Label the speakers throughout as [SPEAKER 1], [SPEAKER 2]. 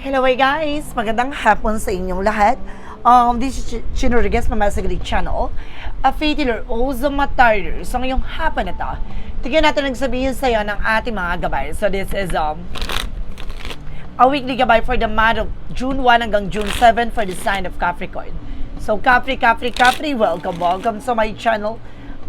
[SPEAKER 1] Hello hey guys! Magandang hapon sa inyong lahat. Um, this is Ch- Chino Rodriguez from Masagli Channel. A faith healer, also matarder. So ngayong hapon na to, tignan natin ang sabihin sa'yo ng ating mga gabay. So this is um, a weekly gabay for the month of June 1 hanggang June 7 for the sign of Capricorn. So Capri, Capri, Capri, welcome, welcome sa my channel.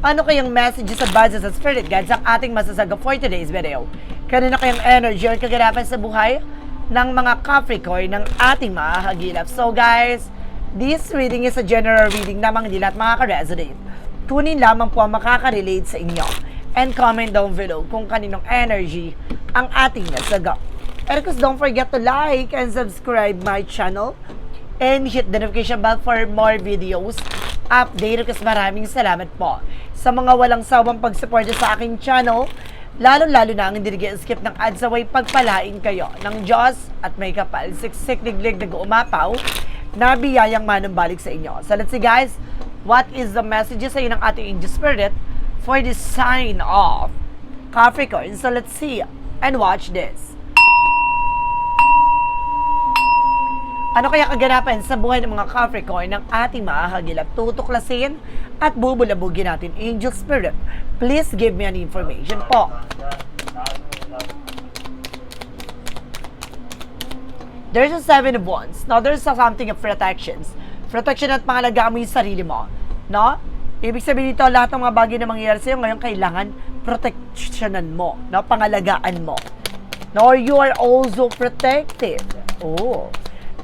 [SPEAKER 1] Ano kayang messages, advices, at spirit guides ang ating masasaga for today's video? Kanina kayang energy or kaganapan sa buhay ng mga Capricorn ng ating mga hagilap. So guys, this reading is a general reading namang hindi lahat makaka-resonate. Kunin lamang po ang makaka-relate sa inyo. And comment down below kung kaninong energy ang ating nasaga. And of course, don't forget to like and subscribe my channel and hit the notification bell for more videos update kasi maraming salamat po sa mga walang sawang pagsuporta sa aking channel lalo-lalo na ang hindi skip ng ads away pagpalain kayo ng Diyos at may kapal siksik liglig nag-uumapaw na biyayang manumbalik sa inyo. So let's see guys, what is the message sa ng ating angel spirit for the sign of Capricorn? So let's see and watch this. Ano kaya kaganapan sa buhay ng mga Capricorn ng ating mga hagilap? Tutuklasin at bubulabugin natin. Angel Spirit, please give me an information po. There's a seven of wands. Now, there's a something of protections. Protection at pangalagaan mo yung sarili mo. No? Ibig sabihin nito, lahat ng mga bagay na mangyayari sa'yo, ngayon kailangan protectionan mo. No? Pangalagaan mo. No, you are also protected. Oh.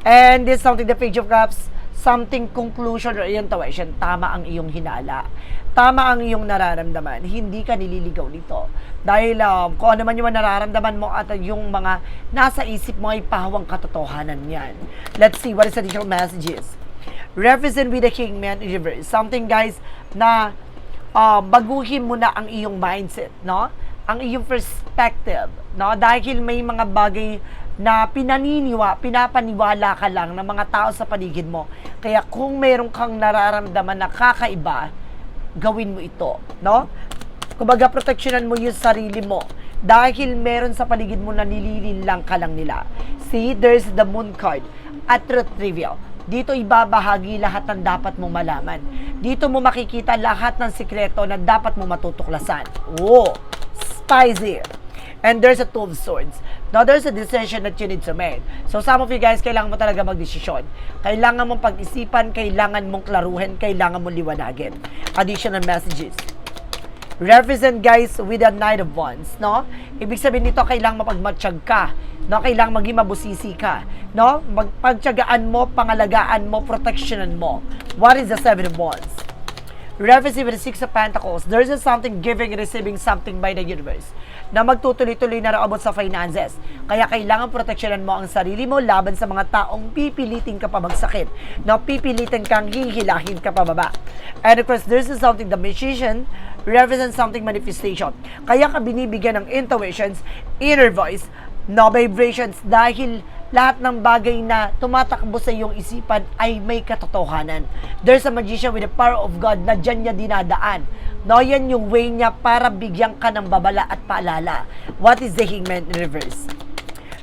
[SPEAKER 1] And this something, the page of cups, something conclusion or intuition. Tama ang iyong hinala. Tama ang iyong nararamdaman. Hindi ka nililigaw nito. Dahil um, kung ano man yung nararamdaman mo at yung mga nasa isip mo ay pahawang katotohanan yan. Let's see what is additional messages. Represent with the Kingman in reverse. Something guys na uh, baguhin mo na ang iyong mindset, no? Ang iyong perspective, no? Dahil may mga bagay na pinaniniwa, pinapaniwala ka lang ng mga tao sa paligid mo. Kaya kung meron kang nararamdaman na kakaiba, gawin mo ito, no? Kumbaga, proteksyonan mo yung sarili mo. Dahil meron sa paligid mo na nililin lang ka lang nila. See, there's the moon card at truth trivial. Dito ibabahagi lahat ng dapat mong malaman. Dito mo makikita lahat ng sikreto na dapat mo matutuklasan. Oh, spicy. And there's a two of swords. Now, there's a decision that you need to make. So, some of you guys, kailangan mo talaga magdesisyon. Kailangan mong pag-isipan, kailangan mong klaruhin, kailangan mong liwanagin. Additional messages represent guys with a Knight of Wands, no? Ibig sabihin nito, kailangang mapagmatsyag ka, no? Kailangang maging mabusisi ka, no? Magpagtyagaan mo, pangalagaan mo, protectionan mo. What is the Seven of Wands? Reference with the Six of Pentacles, there's a something giving receiving something by the universe na magtutuloy-tuloy na raabot sa finances. Kaya kailangan proteksyonan mo ang sarili mo laban sa mga taong pipilitin ka pa magsakit. Na pipilitin kang hihilahin ka pa baba. And of course, there's a something, the magician represents something manifestation. Kaya ka binibigyan ng intuitions, inner voice, no vibrations dahil lahat ng bagay na tumatakbo sa iyong isipan ay may katotohanan. There's a magician with the power of God na dyan niya dinadaan. No, yan yung way niya para bigyan ka ng babala at paalala. What is the hangman in reverse?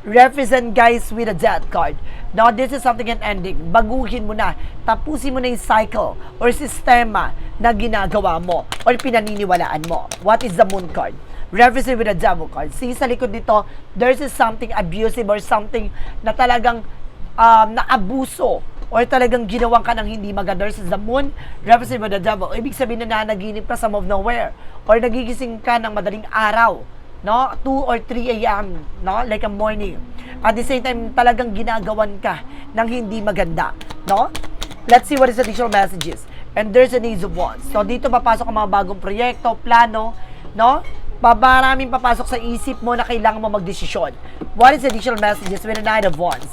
[SPEAKER 1] Represent guys with a death card. Now, this is something an ending. Baguhin mo na. Tapusin mo na yung cycle or sistema na ginagawa mo or pinaniniwalaan mo. What is the moon card? Represent with a devil card. See, sa likod nito, there's is something abusive or something na talagang um, naabuso or talagang ginawan ka ng hindi maganda. There's the moon, represent with the devil. Ibig sabihin na nanaginip ka sa of nowhere or nagigising ka ng madaling araw no? 2 or 3 a.m., no? Like a morning. At the same time, talagang ginagawan ka ng hindi maganda, no? Let's see what is the additional messages. And there's an ace of wands. So, dito papasok ang mga bagong proyekto, plano, no? Maraming papasok sa isip mo na kailangan mo magdesisyon. What is additional messages with the nine of wands?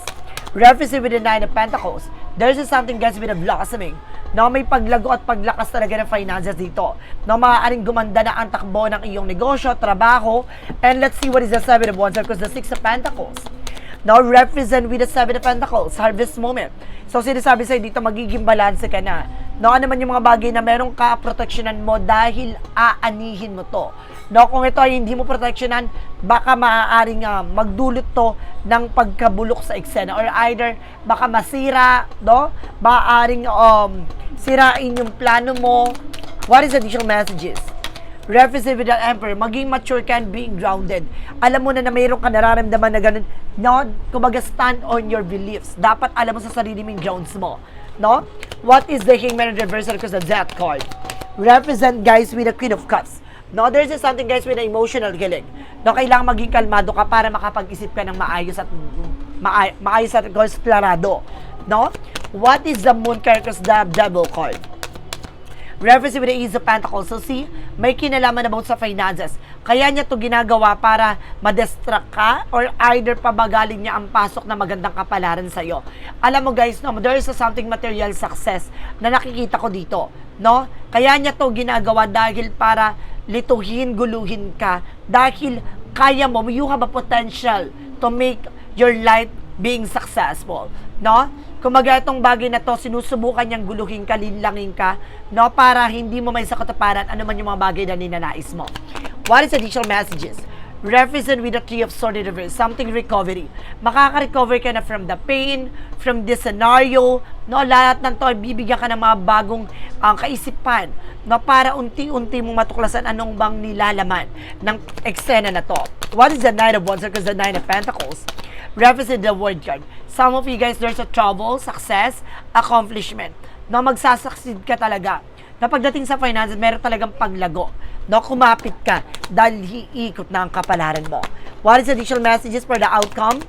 [SPEAKER 1] Referencing with the nine of pentacles, there's something guys with a blossoming na may paglago at paglakas talaga ng finances dito. Na maaaring gumanda na ang takbo ng iyong negosyo, trabaho, and let's see what is the Seven of Wands because the Six of Pentacles. Now, represent with the Seven of Pentacles, harvest moment. So, sinasabi sa'yo dito, magiging balanse ka na. No, ano man yung mga bagay na meron ka, proteksyonan mo dahil aanihin mo to. No, kung ito ay hindi mo proteksyonan, baka maaaring ah, magdulot to ng pagkabulok sa eksena or either baka masira, no? Maaaring um, sirain yung plano mo. What is additional messages? Represent with the Emperor, maging mature ka and being grounded. Alam mo na na mayroon ka nararamdaman na ganun. No? Kumbaga, stand on your beliefs. Dapat alam mo sa sarili mong grounds mo. No? What is the Hangman and Reversal because the Death card? Represent, guys, with the Queen of Cups. No, there's something, guys, with the emotional kilig. No, kailangan maging kalmado ka para makapag-isip ka ng maayos at maay, maayos at klarado. No? What is the Moon card because the Devil card? Reference with the Ace of Pentacles. So see, may kinalaman about sa finances. Kaya niya to ginagawa para ma-distract ka or either pabagaling niya ang pasok na magandang kapalaran sa iyo. Alam mo guys, no, there is a something material success na nakikita ko dito. No? Kaya niya to ginagawa dahil para lituhin, guluhin ka. Dahil kaya mo, you have a potential to make your life being successful. No? Kumaga itong bagay na to, sinusubukan niyang guluhin ka, linlangin ka, no? Para hindi mo may sakataparan ano man yung mga bagay na ninanais mo. What is additional messages? Represent with the Three of in reverse, something recovery. Makaka-recover ka na from the pain, from this scenario, no? Lahat ng to, bibigyan ka ng mga bagong ang kaisipan, no? Para unti-unti mong matuklasan anong bang nilalaman ng eksena na to. What is the Knight of Wands? Because the Nine of Pentacles represent the word card. Some of you guys, there's a trouble, success, accomplishment. No, magsasucceed ka talaga. Na pagdating sa finances, meron talagang paglago. No, kumapit ka dahil hiikot na ang kapalaran mo. What is additional messages for the outcome?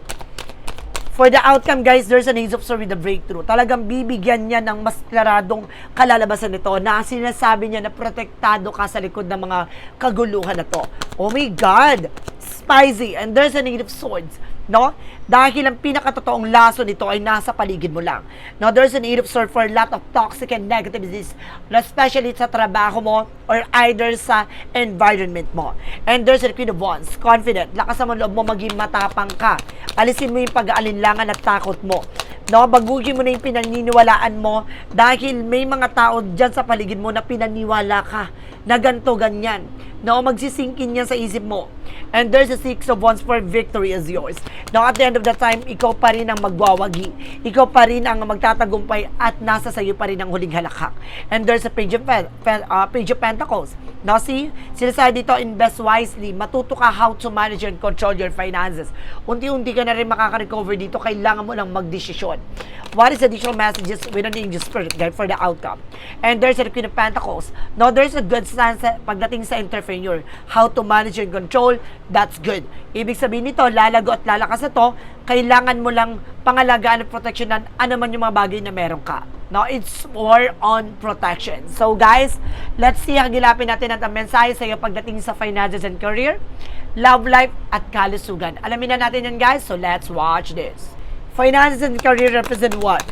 [SPEAKER 1] For the outcome, guys, there's an ace of with the breakthrough. Talagang bibigyan niya ng mas klaradong kalalabasan nito na sinasabi niya na protektado ka sa likod ng mga kaguluhan na to. Oh my God! Spicy! And there's an eight of swords. No? Dahil ang pinakatotoong laso nito ay nasa paligid mo lang. Now, there's an eight of swords for a lot of toxic and negativities, especially sa trabaho mo or either sa environment mo. And there's a queen of wands, confident, lakas mo loob mo, maging matapang ka. Alisin mo yung pag-aalinlangan at takot mo. No, bagugin mo na yung pinaniniwalaan mo dahil may mga tao dyan sa paligid mo na pinaniwala ka na ganto ganyan. No, magsisingkin yan sa isip mo. And there's a six of wands for victory is yours. Now, at the end of the time, ikaw pa rin ang magwawagi. Ikaw pa rin ang magtatagumpay at nasa sayo pa rin ang huling halakhak. And there's a page of, pen, uh, page of pentacles. Now, see, sinasabi dito, invest wisely. Matuto ka how to manage and control your finances. Unti-unti ka na rin makaka-recover dito. Kailangan mo lang magdesisyon. What is additional messages with an angel spirit guide for the outcome? And there's a Queen of Pentacles. Now, there's a good stance pagdating sa entrepreneur. How to manage and control, that's good. Ibig sabihin nito, lalago at lalakas na to, kailangan mo lang pangalagaan at proteksyonan ano man yung mga bagay na meron ka. No, it's more on protection. So guys, let's see ang gilapin natin at ang mensahe sa iyo pagdating sa finances and career, love life at kalusugan. Alamin na natin yan guys, so let's watch this. Finances and career represent what?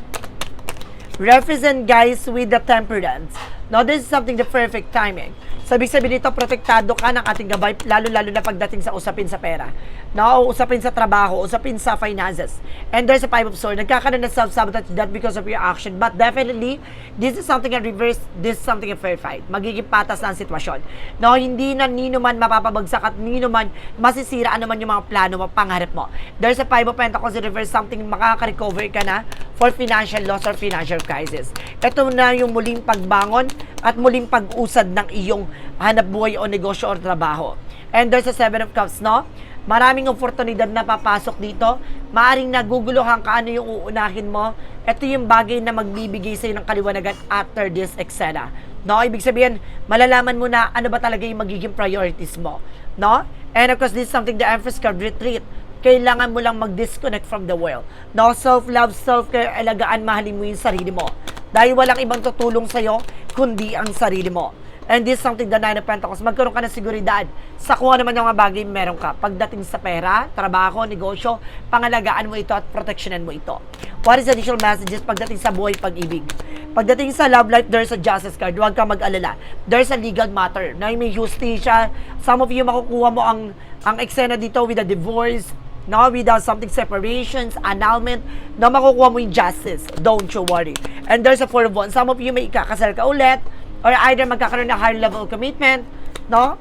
[SPEAKER 1] Represent guys with the temperance. Now, this is something the perfect timing. So, ibig sabihin dito, protektado ka ng ating gabay, lalo-lalo na pagdating sa usapin sa pera. No, usapin sa trabaho, usapin sa finances. And there's a five of swords. Nagkakaroon ng self-sabotage that because of your action. But definitely, this is something in reverse, this is something in fair fight. Magiging patas na ang sitwasyon. No, hindi na nino man mapapabagsak at nino man masisira ano man yung mga plano mo, pangarap mo. There's a five of pentacles in reverse, something makaka-recover ka na for financial loss or financial crisis. Ito na yung muling pagbangon at muling pag-usad ng iyong hanap buhay o negosyo o trabaho. And there's a seven of cups, no? Maraming oportunidad na papasok dito. Maaring naguguluhan ka ano yung uunahin mo. Ito yung bagay na magbibigay sa'yo ng kaliwanagan after this Excela. No? Ibig sabihin, malalaman mo na ano ba talaga yung magiging priorities mo. No? And of course, this is something the Empress card retreat kailangan mo lang mag-disconnect from the world. No self-love, self-care, alagaan, mahalin mo yung sarili mo. Dahil walang ibang tutulong sa'yo, kundi ang sarili mo. And this is something the Nine of Pentacles. Magkaroon ka ng seguridad sa kung ano man yung mga bagay meron ka. Pagdating sa pera, trabaho, negosyo, pangalagaan mo ito at protectionan mo ito. What is additional messages pagdating sa buhay pag-ibig? Pagdating sa love life, there's a justice card. Huwag ka mag-alala. There's a legal matter na may justisya. Some of you makukuha mo ang ang eksena dito with a divorce, no, without something separations, annulment, na makukuha mo yung justice. Don't you worry. And there's a four of wands. Some of you may ikakasal ka ulit, or either magkakaroon ng higher level commitment, no?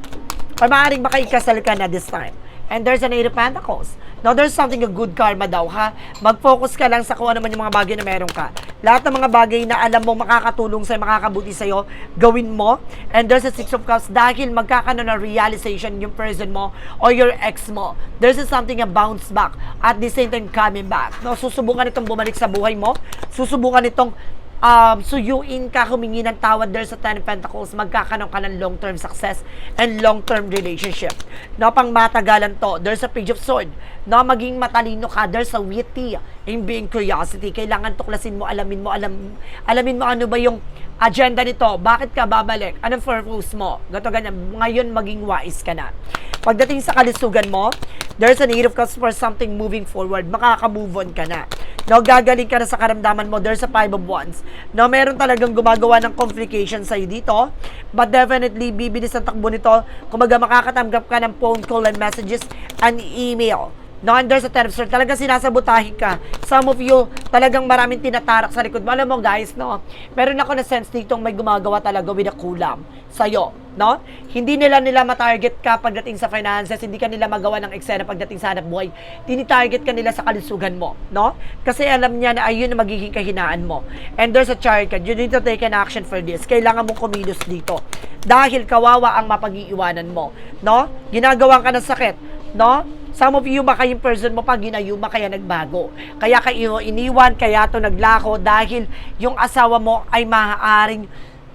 [SPEAKER 1] Or maaaring baka ikasal ka na this time. And there's an Eight of Pentacles. Now, there's something a good karma daw, ha? Mag-focus ka lang sa kung ano man yung mga bagay na meron ka. Lahat ng mga bagay na alam mo makakatulong sa'yo, makakabuti sa'yo, gawin mo. And there's a Six of Cups dahil magkakaroon ng realization yung person mo or your ex mo. There's a something a bounce back at the same time coming back. No, susubukan itong bumalik sa buhay mo. Susubukan itong um, suyuin ka, humingi ng tawad there sa Ten of Pentacles, magkakaroon ka ng long-term success and long-term relationship. No, pang matagalan to, there's a Page of Sword. No, maging matalino ka, there's a witty in being curiosity. Kailangan tuklasin mo, alamin mo, alam, alamin mo ano ba yung agenda nito, bakit ka babalik, anong purpose mo, gato ganyan, ngayon maging wise ka na. Pagdating sa kalusugan mo, there's a need of cause for something moving forward, makaka-move on ka na. No, gagaling ka na sa karamdaman mo, there's a five of wands. No, meron talagang gumagawa ng complication sa'yo dito, but definitely, bibilis ang takbo nito, kumaga makakatanggap ka ng phone call and messages and email. No, and there's a of swords. Talagang sinasabotahin ka. Some of you, talagang maraming tinatarak sa likod. mo. Alam mo guys, no? Meron ako na sense dito may gumagawa talaga with a kulam sa'yo. No? Hindi nila nila matarget ka pagdating sa finances, hindi ka nila magawa ng eksena pagdating sa hanap buhay. Tinitarget ka nila sa kalusugan mo. No? Kasi alam niya na ayun na magiging kahinaan mo. And there's a chart card. You need to take an action for this. Kailangan mong kumilos dito. Dahil kawawa ang mapag-iiwanan mo. No? Ginagawa ka ng sakit. No? Some of you, baka yung person mo pag ginayuma, kaya nagbago. Kaya kayo iniwan, kaya to naglako dahil yung asawa mo ay maaaring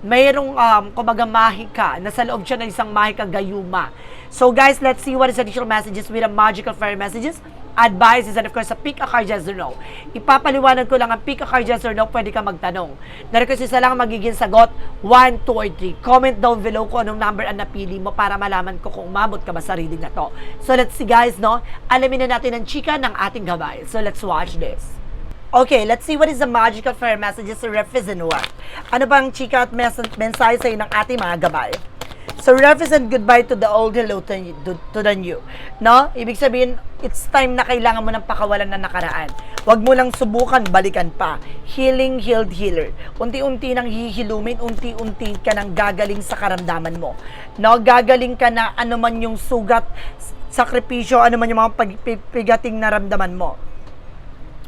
[SPEAKER 1] mayroong, um, kumbaga, mahika. Nasa loob siya ng isang mahika gayuma. So guys, let's see what is additional messages with the magical fairy messages advices and of course sa pick a card yes or no. Ipapaliwanag ko lang ang pick a card yes or no, pwede ka magtanong. Na-request isa lang ang magiging sagot, 1, 2, or 3. Comment down below kung anong number ang napili mo para malaman ko kung umabot ka ba sa reading na to. So let's see guys, no? Alamin na natin ang chika ng ating gabay. So let's watch this. Okay, let's see what is the magical fairy messages to represent what. Ano bang chika at mes- mensahe sa'yo ng ating mga gabay? So, represent goodbye to the old, hello to, to, the new. No? Ibig sabihin, it's time na kailangan mo ng pakawalan na nakaraan. Huwag mo lang subukan, balikan pa. Healing, healed, healer. Unti-unti nang hihilumin, unti-unti ka nang gagaling sa karamdaman mo. No? Gagaling ka na ano man yung sugat, sakripisyo, ano man yung mga pagpigating naramdaman mo.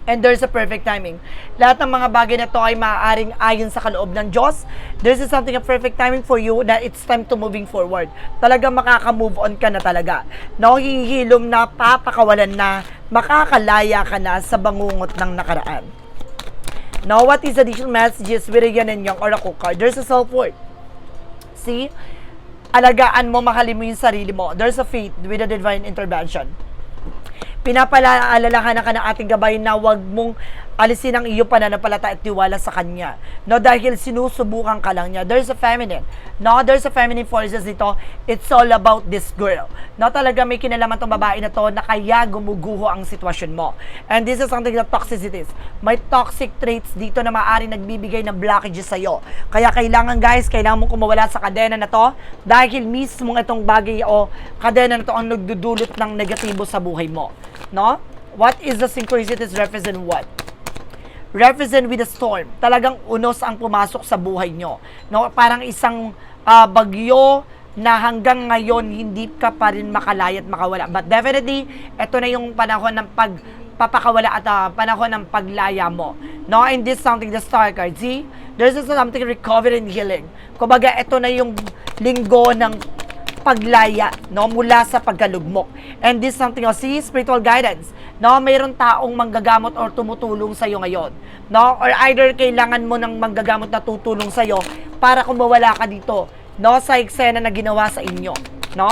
[SPEAKER 1] And there's a perfect timing. Lahat ng mga bagay na to ay maaaring ayon sa kaloob ng Diyos. There's a something a perfect timing for you na it's time to moving forward. Talaga makaka-move on ka na talaga. No, hihilom na, papakawalan na, makakalaya ka na sa bangungot ng nakaraan. Now, what is additional messages with yan and yung oracle card? There's a self-worth. See? Alagaan mo, mahalin mo yung sarili mo. There's a faith with a divine intervention pinapaalalahan ka ng ating gabay na wag mong alisin ang iyo pananampalata at tiwala sa Kanya. No, dahil sinusubukan ka lang niya. There's a feminine. No, there's a feminine forces dito. It's all about this girl. No, talaga may kinalaman tong babae na to na kaya gumuguho ang sitwasyon mo. And this is something that toxicities. May toxic traits dito na maaari nagbibigay ng blockages sa'yo. Kaya kailangan guys, kailangan mong kumawala sa kadena na to dahil mismo itong bagay o kadena na to ang nagdudulot ng negatibo sa buhay mo. No? What is the synchronicities represent what? Represent with a storm. Talagang unos ang pumasok sa buhay nyo. No? Parang isang ah, bagyo na hanggang ngayon hindi ka pa rin makalaya at makawala. But definitely, ito na yung panahon ng pagpapakawala at ah, panahon ng paglaya mo. No? And this something, the star card. See? There's also something recovery and healing. Kumbaga, ito na yung linggo ng paglaya no mula sa pagkalugmok. And this something else, see, spiritual guidance. No, mayroon taong manggagamot or tumutulong sa iyo ngayon. No, or either kailangan mo ng manggagamot na tutulong sa iyo para kung mawala ka dito, no, sa eksena na ginawa sa inyo, no?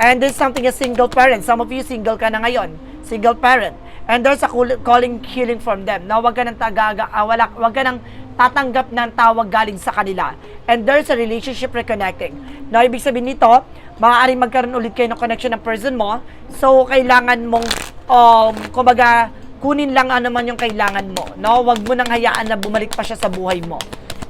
[SPEAKER 1] And there's something a single parent. Some of you single ka na ngayon. Single parent. And there's a call- calling healing from them. No, wag ka nang tagaga, ah, wala, wag ka nang tatanggap ng tawag galing sa kanila. And there's a relationship reconnecting. No, ibig sabihin nito, maaaring magkaroon ulit kayo ng connection ng person mo. So, kailangan mong, um, kumbaga, kunin lang ano man yung kailangan mo. No, wag mo nang hayaan na bumalik pa siya sa buhay mo.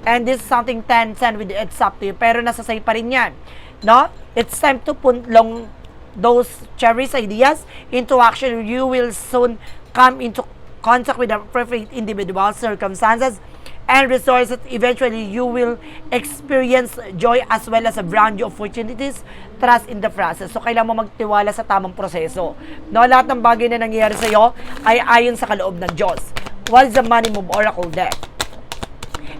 [SPEAKER 1] And this is something 10-10 with it's up to you. Pero nasa sa'yo pa rin yan. No? It's time to put long those cherished ideas into action. You will soon come into contact with the perfect individual circumstances and resources, eventually you will experience joy as well as a brand new opportunities, trust in the process. So, kailangan mo magtiwala sa tamang proseso. No, lahat ng bagay na nangyayari sa'yo ay ayon sa kaloob ng Diyos. What the money move oracle deck?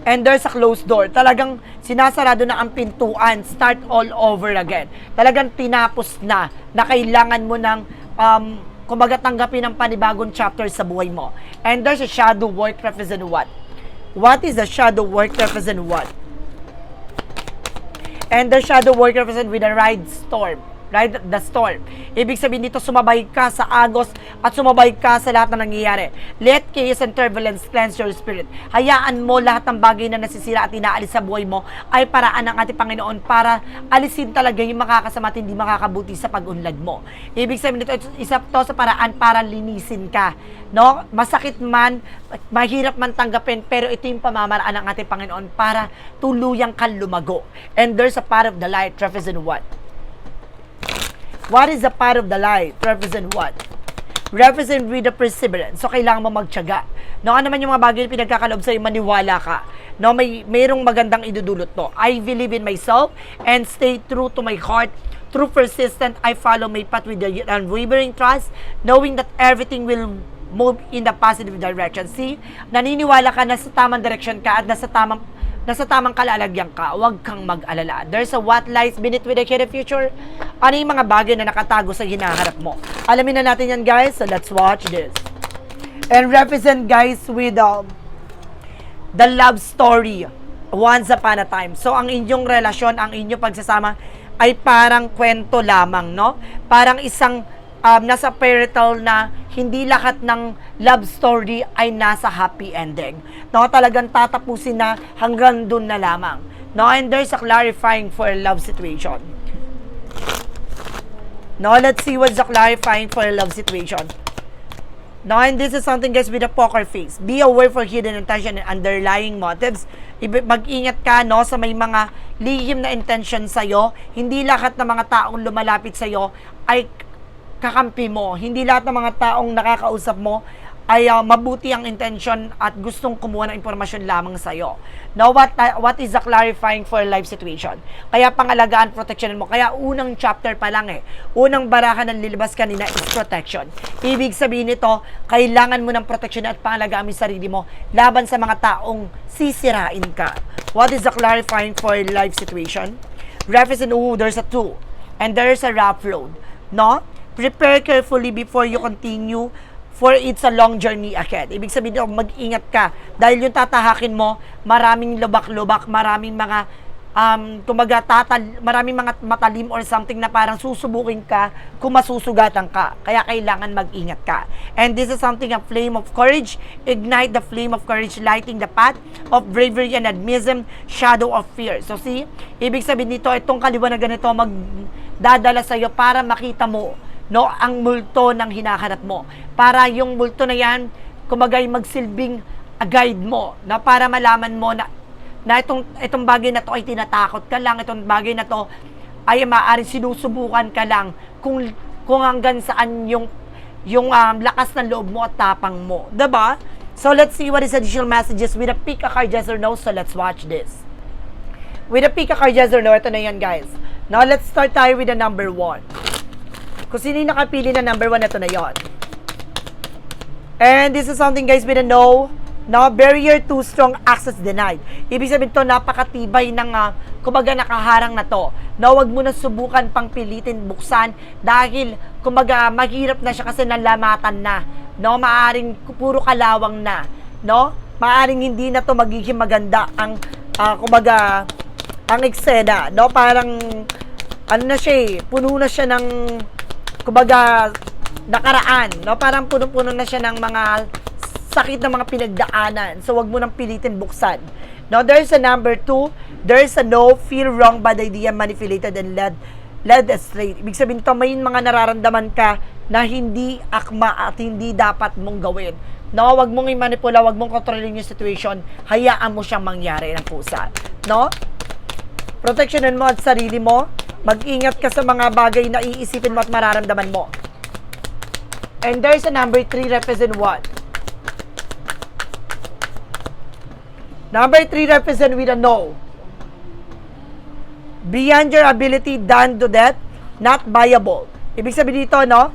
[SPEAKER 1] And there's a closed door. Talagang sinasarado na ang pintuan. Start all over again. Talagang tinapos na na kailangan mo ng um, kumbaga tanggapin ng panibagong chapter sa buhay mo. And there's a shadow work represent what? What is the shadow work represent what? And the shadow work represent with a ride storm. Ride the storm. Ibig sabihin dito, sumabay ka sa agos at sumabay ka sa lahat na nangyayari. Let chaos and turbulence cleanse your spirit. Hayaan mo lahat ng bagay na nasisira at inaalis sa buhay mo ay paraan ng ating Panginoon para alisin talaga yung makakasama at hindi makakabuti sa pag-unlad mo. Ibig sabihin dito, isa to sa paraan para linisin ka. No? Masakit man, mahirap man tanggapin, pero ito yung pamamaraan ng ating Panginoon para tuluyang kang lumago. And there's a part of the light represent what? What is the part of the light? Represent what? Represent with the perseverance. So, kailangan mo magtyaga. No, ano man yung mga bagay na pinagkakalob sa'yo, maniwala ka. No, may mayroong magandang idudulot to. I believe in myself and stay true to my heart. Through persistent, I follow my path with the unwavering trust, knowing that everything will move in the positive direction. See, naniniwala ka na sa tamang direction ka at nasa tamang nasa tamang kalalagyan ka, huwag kang mag-alala. There's a what lies beneath with the hidden future. Ano yung mga bagay na nakatago sa hinaharap mo? Alamin na natin yan, guys. So, let's watch this. And represent, guys, with um, the love story once upon a time. So, ang inyong relasyon, ang inyong pagsasama ay parang kwento lamang, no? Parang isang um, nasa fairytale na hindi lahat ng love story ay nasa happy ending. No, talagang tatapusin na hanggang dun na lamang. No, and there's a clarifying for a love situation. No, let's see what's the clarifying for a love situation. No, and this is something guys with a poker face. Be aware for hidden intention and underlying motives. Mag-ingat ka no sa may mga lihim na intention sa'yo. Hindi lahat ng mga taong lumalapit sa'yo ay kakampi mo. Hindi lahat ng mga taong nakakausap mo ay ah, mabuti ang intention at gustong kumuha ng impormasyon lamang sa iyo. Now, what, ah, what is the clarifying for life situation? Kaya pangalagaan, protection mo. Kaya unang chapter pa lang eh. Unang barahan ng lilabas kanina is protection. Ibig sabihin nito, kailangan mo ng protection at pangalagaan mo sarili mo laban sa mga taong sisirain ka. What is the clarifying for life situation? Represent, ooh, there's a two. And there's a rough road. No? Prepare carefully before you continue for it's a long journey ahead. Ibig sabihin nito, mag-ingat ka. Dahil yung tatahakin mo, maraming lubak-lubak, maraming mga um, kumaga tatal, maraming mga matalim or something na parang susubukin ka kung masusugatan ka. Kaya kailangan mag-ingat ka. And this is something, a flame of courage. Ignite the flame of courage, lighting the path of bravery and admism, shadow of fear. So see, ibig sabihin nito, itong kaliwanagan nito magdadala sa'yo para makita mo no, ang multo ng hinahanap mo. Para yung multo na yan, kumagay magsilbing a guide mo, na para malaman mo na, na itong, itong bagay na to ay tinatakot ka lang, itong bagay na to ay maaaring sinusubukan ka lang kung, kung hanggang saan yung, yung um, lakas ng loob mo at tapang mo. 'Di ba? So let's see what is additional messages with a pick a card yes or no. So let's watch this. With a pick a card yes or no, ito na yan guys. Now let's start tayo with the number one. Kung sino yung nakapili na number one, ito na yon. And this is something guys with a no. No, barrier too strong, access denied. Ibig sabihin to napakatibay ng, uh, kumbaga nakaharang na to. No, wag mo na subukan pang pilitin buksan dahil, kumbaga, mahirap na siya kasi nalamatan na. No, maaring puro kalawang na. No, maaring hindi na to magiging maganda ang, uh, kumbaga, ang eksena. No, parang, ano na siya eh, puno na siya ng, kumbaga, nakaraan, no? Parang puno-puno na siya ng mga sakit na mga pinagdaanan. So, wag mo nang pilitin buksan. Now, there's a number two. There's a no, feel wrong, bad idea, manipulated, and led, led astray. Ibig sabihin to, may mga nararamdaman ka na hindi akma at hindi dapat mong gawin. No, wag mong i-manipula, wag mong kontrolin yung situation. Hayaan mo siyang mangyari ng pusa. No? Protectionin mo at sarili mo. Mag-ingat ka sa mga bagay na iisipin mo at mararamdaman mo. And there's a number 3 represent what? Number three, represent with a no. Beyond your ability, done to death, not viable. Ibig sabihin dito, no?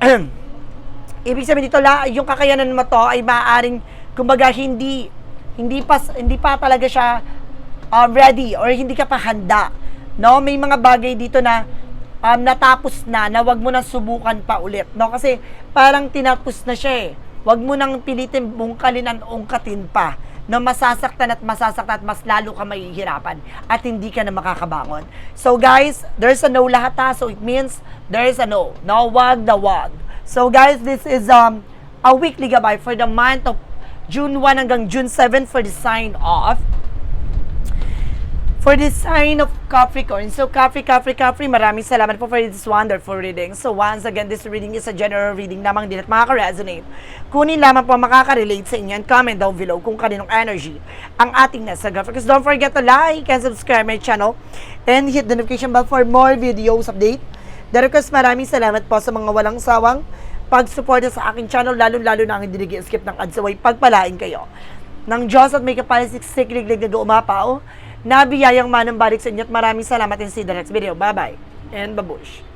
[SPEAKER 1] Ibig sabihin dito, la, yung kakayanan mo to ay maaaring, kumbaga, hindi, hindi pa, hindi pa talaga siya uh, ready or hindi ka pa handa. No? May mga bagay dito na um, natapos na, na wag mo nang subukan pa ulit. No? Kasi parang tinapos na siya eh. Wag mo nang pilitin bungkalin at ungkatin pa na masasaktan at masasaktan at mas lalo ka mahihirapan at hindi ka na makakabangon. So guys, there's a no lahat ha. So it means there's a no. No, wag na wag. So guys, this is um a weekly gabay for the month of June 1 hanggang June 7 for the sign off for the sign of Capricorn. So, Capri, Capri, Capri, maraming salamat po for this wonderful reading. So, once again, this reading is a general reading lamang din at makaka-resonate. Kunin lamang po makaka-relate sa inyo and comment down below kung kaninong energy ang ating nasa. Because don't forget to like and subscribe my channel and hit the notification bell for more videos update. Request, maraming salamat po sa mga walang sawang pagsuporta sa aking channel, lalo-lalo na ang hindi nag-skip ng ads away, pagpalain kayo. Nang Diyos at may kapalisik liglig na umapaw, nabiyayang manang sa inyo at maraming salamat and see in the next video. Bye-bye and babush.